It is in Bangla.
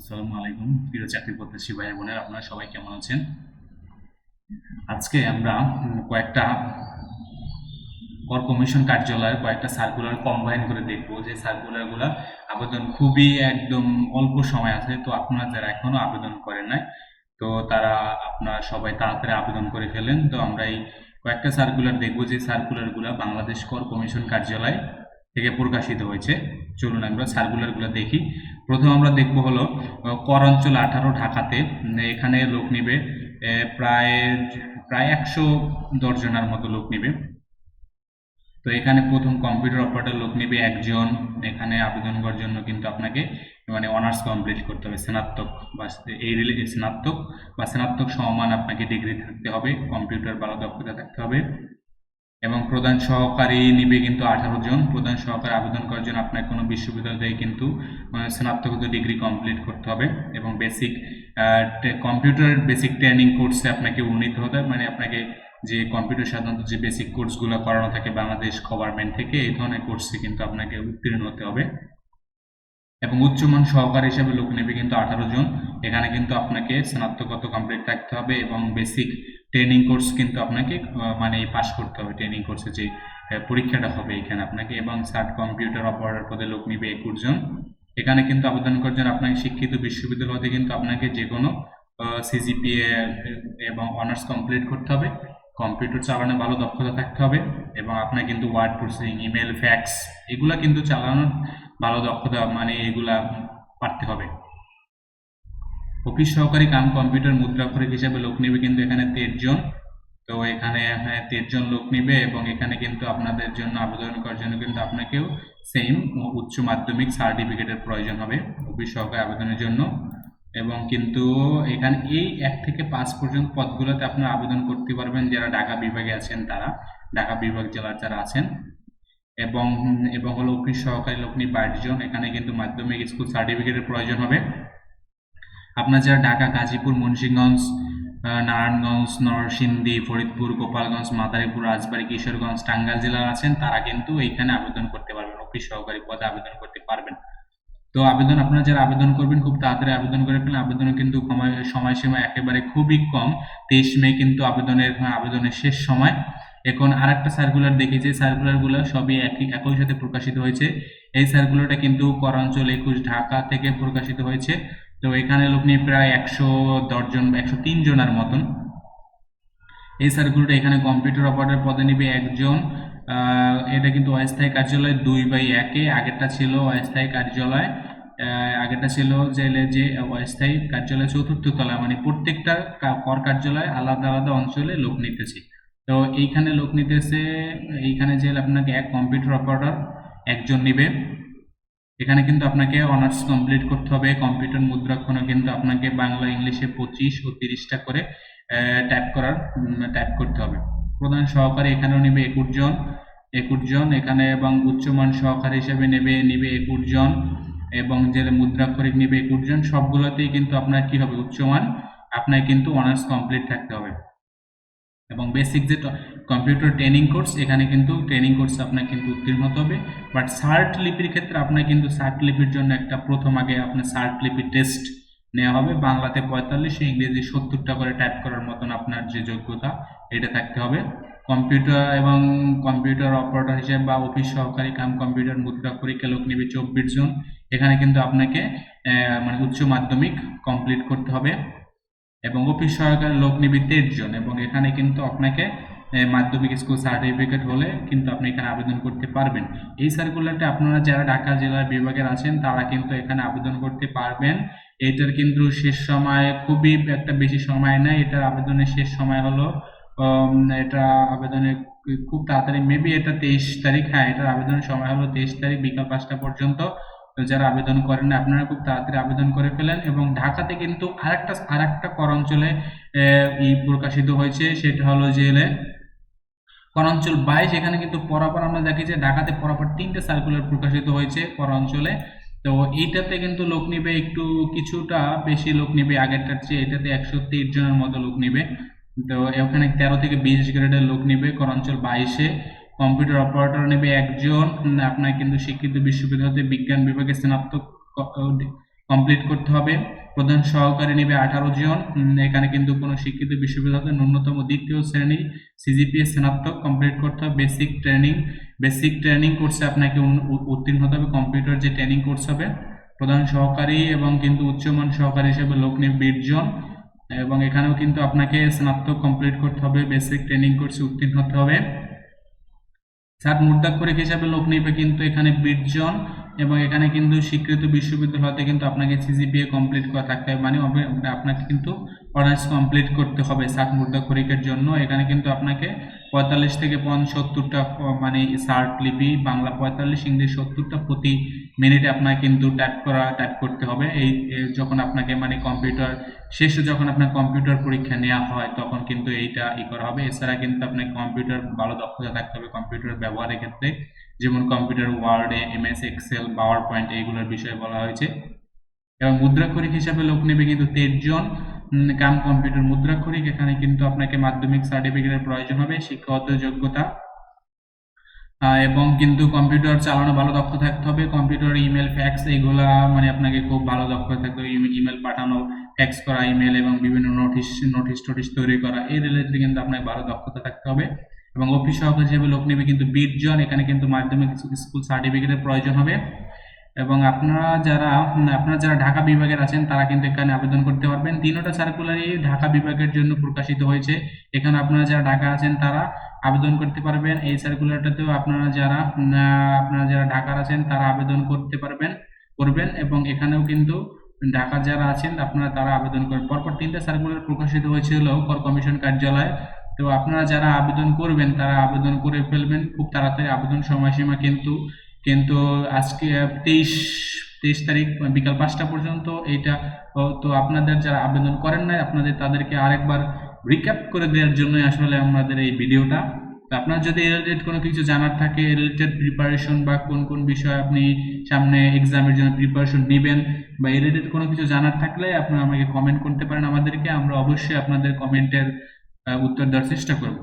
আসসালামু আলাইকুম। প্রিয় চাকরি প্রত্যাশী ভাই বোনের, আপনারা সবাই কেমন আছেন? আজকে আমরা কয়েকটা কর কমিশন কার্যালয়ের কয়েকটা সার্কুলার কম্বাইন করে দেখব। যে সার্কুলারগুলো আবেদন খুবই একদম অল্প সময় আছে, তো আপনারা যারা এখনও আবেদন করেন নাই, তো তারা আপনারা সবাই তাড়াতাড়ি আবেদন করে ফেলেন। তো আমরা এই কয়েকটা সার্কুলার দেখব যে সার্কুলারগুলো বাংলাদেশ কর কমিশন কার্যালয় থেকে প্রকাশিত হয়েছে। চলুন আমরা সার্কুলারগুলো দেখি। প্রথম আমরা দেখব হলো কর অঞ্চল আঠারো ঢাকাতে এখানে লোক নিবে প্রায় প্রায় একশো দশজনের মতো লোক নিবে। তো এখানে প্রথম কম্পিউটার অপারেটর লোক নেবে একজন, এখানে আবেদন করার জন্য কিন্তু আপনাকে মানে অনার্স কমপ্লিট করতে হবে, স্নাতক বা এই রিলেটেড স্নাতক বা স্নাতক সমমান আপনাকে ডিগ্রি থাকতে হবে কম্পিউটার ভালো দক্ষতা থাকতে হবে। এবং প্রধান সহকারী নিবে কিন্তু আঠারো জন। প্রধান সহকারী আবেদন করার জন্য আপনাকে কোনো বিশ্ববিদ্যালয় কিন্তু আহ, স্নাতকোত্তর ডিগ্রি কমপ্লিট করতে হবে এবং বেসিক কম্পিউটার বেসিক ট্রেনিং কোর্সে আপনাকে উন্নীত হতে হবে। মানে আপনাকে যে কম্পিউটার সাধারণত যে বেসিক কোর্সগুলো করানো থাকে বাংলাদেশ গভর্নমেন্ট থেকে এই ধরনের কোর্সে কিন্তু আপনাকে উত্তীর্ণ হতে হবে। এবং উচ্চমান সহকারী হিসাবে লোক নেবে কিন্তু আঠারো জন। এখানে কিন্তু আপনাকে স্নাতকত কমপ্লিট থাকতে হবে এবং বেসিক ট্রেনিং কোর্স কিন্তু আপনাকে মানে পাস করতে হবে। ট্রেনিং কোর্সে যে পরীক্ষাটা হবে এখানে আপনাকে এবং সার্ট কম্পিউটার অপারেটর পদে লোক নিবে একুশ জন এখানে কিন্তু আবেদন করার জন্য আপনাকে শিক্ষিত বিশ্ববিদ্যালয় হতে কিন্তু আপনাকে যে কোনো সিজিপিএ এবং অনার্স কমপ্লিট করতে হবে। কম্পিউটার চালানো ভালো দক্ষতা থাকতে হবে এবং আপনার কিন্তু ওয়ার্ড প্রসেসিং ইমেল ফ্যাক্স এগুলা কিন্তু চালানোর ভালো দক্ষতা মানে এগুলা পারতে হবে। অফিস সহকারী কাম কম্পিউটার মুদ্রাক্ষরিক হিসাবে লোক নেবে কিন্তু এখানে জন। তো এখানে জন লোক নেবে এবং এখানে কিন্তু আপনাদের জন্য আবেদন করার জন্য কিন্তু আপনাকেও সেম উচ্চ মাধ্যমিক সার্টিফিকেটের প্রয়োজন হবে অফিস সহকারী আবেদনের জন্য। এবং কিন্তু এখানে এই এক থেকে পাঁচ পর্যন্ত পদগুলোতে আপনারা আবেদন করতে পারবেন যারা ঢাকা বিভাগে আছেন তারা, ঢাকা বিভাগ জেলার যারা আছেন। এবং এবং হলো অফিস সহকারী লোক নিয়ে বাইশ জন, এখানে কিন্তু মাধ্যমিক স্কুল সার্টিফিকেটের প্রয়োজন হবে। আপনার যারা ঢাকা, গাজীপুর, মুন্সিগঞ্জ নারায়ণগঞ্জ, নরসিংদী, ফরিদপুর, গোপালগঞ্জ, মাদারীপুর, রাজবাড়ী, কিশোরগঞ্জ, টাঙ্গাইল জেলার আছেন, তারা কিন্তু এইখানে আবেদন করতে পারবেন অফিস সহকারী পদে আবেদন করতে পারবেন। তো আবেদন আপনারা যারা আবেদন করবেন, খুব তাড়াতাড়ি আবেদন করে ফেলেন আবেদনের কিন্তু সময়, সময়সীমা একেবারে খুবই কম। তেইশ মে কিন্তু আবেদনের আবেদনের শেষ সময়। এখন আরেকটা সার্কুলার দেখি যে সার্কুলারগুলো সবই একই একই সাথে প্রকাশিত হয়েছে। এই সার্কুলারটা কিন্তু করাঞ্চল একুশ ঢাকা থেকে প্রকাশিত হয়েছে। তো এখানে লোক নিয়ে প্রায় একশো দশজন, একশো তিন জনের মতন। এই সার্কুলারটা এখানে কম্পিউটার অপারেটর পদে নিবে একজন। এটা কিন্তু অস্থায়ী কার্যালয় দুই বাই একে। আগেরটা ছিল অস্থায়ী কার্যালয়। আগেরটা ছিল যে যে অস্থায়ী কার্যালয় চতুর্থ তলা মানে প্রত্যেকটা কর কার্যালয় আলাদা আলাদা অঞ্চলে লোক নিতেছে। তো এইখানে লোক নিতেছে, এইখানে যে আপনাকে এক কম্পিউটার অপারেটর একজন নিবে। এখানে কিন্তু আপনাকে অনার্স কমপ্লিট করতে হবে কম্পিউটার মুদ্রাক্ষণে কিন্তু আপনাকে বাংলা ইংলিশে পঁচিশ ও তিরিশটা করে টাইপ করার টাইপ করতে হবে। প্রধান সহকারী এখানেও নেবে একুশ জন একুশ জন, এখানে এবং উচ্চমান সহকারী হিসেবে নেবে, নিবে একুশ জন, এবং যে মুদ্রাক্ষরিক নেবে একুশ জন, সবগুলোতেই কিন্তু আপনার কি হবে? উচ্চমান, আপনার কিন্তু অনার্স কমপ্লিট থাকতে হবে। এবং বেসিক যে কম্পিউটার ট্রেনিং কোর্স এখানে কিন্তু ট্রেনিং কোর্স আপনার কিন্তু উত্তীর্ণ হতে হবে। বাট সার্ট লিপির ক্ষেত্রে আপনার কিন্তু সার্ট লিপির জন্য একটা প্রথম আগে আপনার সার্ট লিপির টেস্ট নেওয়া হবে। বাংলাতে পঁয়তাল্লিশ ইংরেজি সত্তরটা করে টাইপ করার মতন আপনার যে যোগ্যতা, এটা থাকতে হবে। কম্পিউটার এবং কম্পিউটার অপারেটর হিসেবে বা অফিস সহকারী কাম কম্পিউটার মুদ্রা পরীক্ষা লোক নেবে চব্বিশ জন। এখানে কিন্তু আপনাকে মানে উচ্চ মাধ্যমিক কমপ্লিট করতে হবে। এবং অফিস সহকারী লোক নিবে জন, এবং এখানে কিন্তু আপনাকে মাধ্যমিক স্কুল সার্টিফিকেট হলে কিন্তু আপনি এখানে আবেদন করতে পারবেন। এই সার্কুলারটা আপনারা যারা ঢাকা জেলার বিভাগের আছেন, তারা কিন্তু এখানে আবেদন করতে পারবেন। এটার কিন্তু শেষ সময় খুবই একটা বেশি সময় নেই এটার আবেদনের শেষ সময় হলো এটা আবেদনের খুব তাড়াতাড়ি মেবি এটা তেইশ তারিখ হ্যাঁ এটার আবেদনের সময় হলো তেইশ তারিখ, বিকাল পাঁচটা পর্যন্ত। তো যারা আবেদন করেন আপনারা খুব তাড়াতাড়ি আবেদন করে ফেলেন এবং ঢাকাতে কিন্তু আরেকটা আরেকটা কর অঞ্চলে প্রকাশিত হয়েছে, সেটা হলো যে কর অঞ্চল বাইশ, এখানে কিন্তু পরপর আমরা দেখি যে ঢাকাতে পরপর তিনটে সার্কুলার প্রকাশিত হয়েছে কর অঞ্চলে তো এইটাতে কিন্তু লোক নিবে একটু কিছুটা বেশি লোক নিবে, আগেরটার চেয়ে এটাতে একশো তেইশ জনের মতো লোক নিবে। তো ওখানে তেরো থেকে বিশ গ্রেডের লোক নিবে কর অঞ্চল বাইশে। কম্পিউটার অপারেটর নেবে একজন আপনার কিন্তু শিক্ষিত বিশ্ববিদ্যালয় হতে বিজ্ঞান বিভাগে স্নাতক কমপ্লিট করতে হবে। প্রধান সহকারী নেবে আঠারো জন এখানে কিন্তু কোনো শিক্ষিত বিশ্ববিদ্যালয় ন্যূনতম দ্বিতীয় শ্রেণি সিজিপিএ স্নাতক কমপ্লিট করতে হবে। বেসিক ট্রেনিং বেসিক ট্রেনিং কোর্সে আপনাকে উত্তীর্ণ হতে হবে। কম্পিউটার যে ট্রেনিং কোর্স হবে, প্রধান সহকারী এবং কিন্তু উচ্চমান সহকারী হিসেবে লোক নেবে বিশ জন। এবং এখানেও কিন্তু আপনাকে স্নাতক কমপ্লিট করতে হবে। বেসিক ট্রেনিং কোর্সে উত্তীর্ণ হতে হবে। স্যার মুদ্রাক্ষরিক হিসাবে লোক নেবে কিন্তু এখানে বীরজন এবং এখানে কিন্তু স্বীকৃত বিশ্ববিদ্যালয়তে কিন্তু আপনাকে সিজিপিএ কমপ্লিট করা থাকতে হবে। মানে আপনাকে কিন্তু অনার্স কমপ্লিট করতে হবে সাত মুদ্রাক্ষরিকের জন্য। এখানে কিন্তু আপনাকে পঁয়তাল্লিশ থেকে পঞ্চাত্তরটা মানে শার্ট লিপি, বাংলা পঁয়তাল্লিশ, ইংলিশ সত্তরটা প্রতি মিনিটে আপনাকে কিন্তু টাইপ করা টাইপ করতে হবে। এই যখন আপনাকে মানে কম্পিউটার শেষে যখন আপনার কম্পিউটার পরীক্ষা নেওয়া হয়, তখন কিন্তু এইটা ই করা হবে। এছাড়া কিন্তু আপনাকে কম্পিউটার ভালো দক্ষতা থাকতে হবে কম্পিউটার ব্যবহারের ক্ষেত্রে। যেমন কম্পিউটার ওয়ার্ডে এমএস এক্সেল পাওয়ার পয়েন্ট এইগুলোর বিষয়ে বলা হয়েছে। এবং মুদ্রাক্ষরিক হিসাবে লোক নেবে কিন্তু তেইশ জন। কাম কম্পিউটার মুদ্রাক্ষরিক এখানে কিন্তু আপনাকে মাধ্যমিক সার্টিফিকেটের প্রয়োজন হবে, শিক্ষাগত যোগ্যতা। এবং কিন্তু কম্পিউটার চালানো ভালো দক্ষ থাকতে হবে কম্পিউটার ইমেল ফ্যাক্স এগুলা মানে আপনাকে খুব ভালো দক্ষতা থাকতে হবে ইমেল পাঠানো ফ্যাক্স করা ইমেল এবং বিভিন্ন নোটিশ নোটিশ টোটিশ তৈরি করা, এই রিলেটেড কিন্তু আপনাকে ভালো দক্ষতা থাকতে হবে। এবং অফিস সহকারী হিসেবে লোক নেবে কিন্তু বিশ জন, এখানে কিন্তু মাধ্যমিক স্কুল সার্টিফিকেটের প্রয়োজন হবে। এবং আপনারা যারা আপনারা যারা ঢাকা বিভাগের আছেন, তারা কিন্তু এখানে আবেদন করতে পারবেন। তিনোটা সার্কুলারই ঢাকা বিভাগের জন্য প্রকাশিত হয়েছে। এখানে আপনারা যারা ঢাকা আছেন, তারা আবেদন করতে পারবেন। এই সার্কুলারটাতেও আপনারা যারা আপনারা যারা ঢাকার আছেন, তারা আবেদন করতে পারবেন, করবেন এবং এখানেও কিন্তু ঢাকা যারা আছেন, আপনারা তারা আবেদন করবেন। পরপর তিনটা সার্কুলার প্রকাশিত হয়েছিল কর কমিশন কার্যালয়ে। তো আপনারা যারা আবেদন করবেন, তারা আবেদন করে ফেলবেন। খুব তাড়াতাড়ি আবেদন সময়সীমা কিন্তু কিন্তু আজকে তেইশ তেইশ তারিখ বিকাল পাঁচটা পর্যন্ত এইটা তো আপনাদের যারা আবেদন করেন নাই, আপনাদের, তাদেরকে আরেকবার রিক্যাপ করে দেওয়ার জন্য আসলে আমাদের এই ভিডিওটা। তো আপনার যদি রিলেটেড কোনো কিছু জানার থাকে রিলেটেড প্রিপারেশন বা কোন কোন বিষয় আপনি সামনে এক্সামের জন্য প্রিপারেশন নেবেন বা রিলেটেড কোনো কিছু জানার থাকলে আপনারা আমাকে কমেন্ট করতে পারেন আমাদেরকে, আমরা অবশ্যই আপনাদের কমেন্টের উত্তর দেওয়ার চেষ্টা করব।